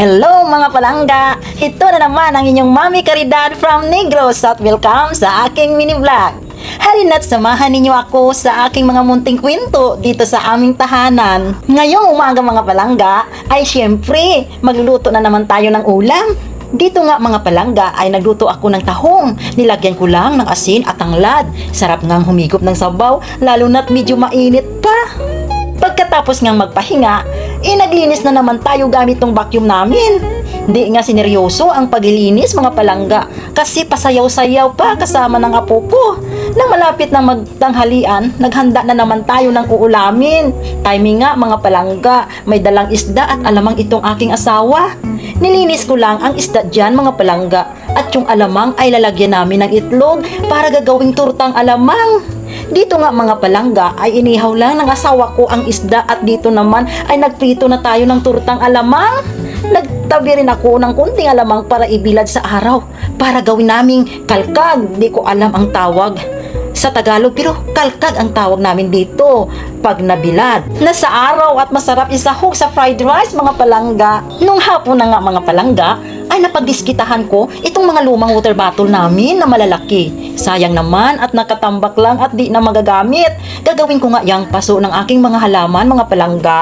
Hello mga palangga! Ito na naman ang inyong Mami Caridad from Negros at welcome sa aking mini vlog. Halina't samahan ninyo ako sa aking mga munting kwento dito sa aming tahanan. Ngayong umaga mga palangga ay syempre magluluto na naman tayo ng ulam. Dito nga mga palangga ay nagluto ako ng tahong. Nilagyan ko lang ng asin at tanglad. Sarap ngang humigop ng sabaw lalo na't medyo mainit pa. Pagkatapos ngang magpahinga, eh naglinis na naman tayo gamit tong vacuum namin. Hindi nga sineryoso ang paglilinis mga palangga kasi pasayaw-sayaw pa kasama ng apo ko. Nang malapit na magtanghalian, naghanda na naman tayo ng uulamin. Timing nga mga palangga, may dalang isda at alamang itong aking asawa. Nilinis ko lang ang isda dyan mga palangga at yung alamang ay lalagyan namin ng itlog para gagawing turtang alamang. Dito nga mga palangga ay inihaw lang ng asawa ko ang isda at dito naman ay nagprito na tayo ng turtang alamang. Nagtabi rin ako ng kunting alamang para ibilad sa araw para gawin naming kalkag. Di ko alam ang tawag sa Tagalog pero kalkag ang tawag namin dito pag nabilad. Nasa araw at masarap isahog sa fried rice mga palangga. Nung hapon na nga mga palangga ay napagdiskitahan ko itong mga lumang water bottle namin na malalaki. Sayang naman at nakatambak lang at di na magagamit. Gagawin ko nga yung paso ng aking mga halaman mga palangga.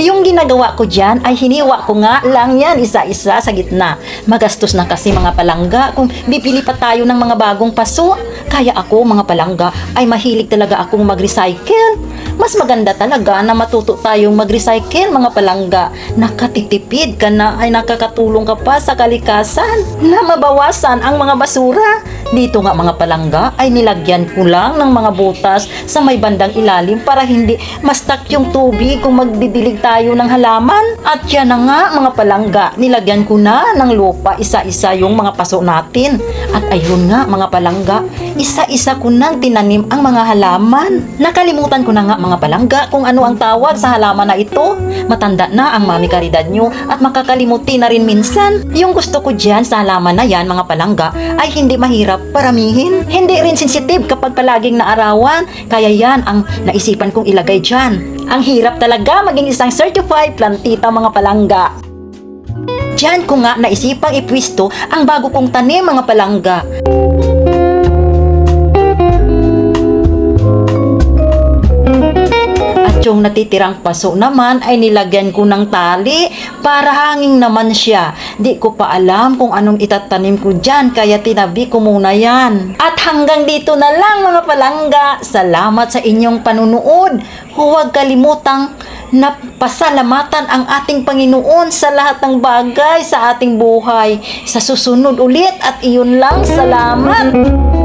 Yung ginagawa ko dyan ay hiniwa ko nga lang yan isa-isa sa gitna. Magastos na kasi mga palangga kung bibili pa tayo ng mga bagong paso. Kaya ako mga palangga ay mahilig talaga akong mag-recycle. Mas maganda talaga na matuto tayong mag-recycle mga palangga. Nakatitipid ka na ay nakakatulong ka pa sa kalikasan na mabawasan ang mga basura. Dito nga mga palangga ay nilagyan ko lang ng mga butas sa may bandang ilalim para hindi mastak yung tubig kung magdidilig tayo ng halaman. At yan na nga mga palangga, nilagyan ko na ng lupa isa-isa yung mga paso natin. At ayun nga mga palangga, isa-isa ko nang tinanim ang mga halaman. Nakalimutan ko na nga mga palangga kung ano ang tawag sa halaman na ito. Matanda na ang mami karidad nyo at makakalimuti na rin minsan. Yung gusto ko dyan sa halaman na yan mga palangga ay hindi mahirap paramihin. Hindi rin sensitive kapag palaging naarawan. Kaya yan ang naisipan kong ilagay dyan. Ang hirap talaga maging isang certified plantita mga palangga. Diyan ko nga naisipang ipwisto ang bago kong tanim mga palangga. Yung natitirang paso naman ay nilagyan ko ng tali para hanging naman siya. Di ko pa alam kung anong itatanim ko dyan kaya tinabi ko muna yan. At hanggang dito na lang mga palangga. Salamat sa inyong panunood. Huwag kalimutang na pasalamatan ang ating Panginoon sa lahat ng bagay sa ating buhay. Sa susunod ulit at iyon lang, salamat!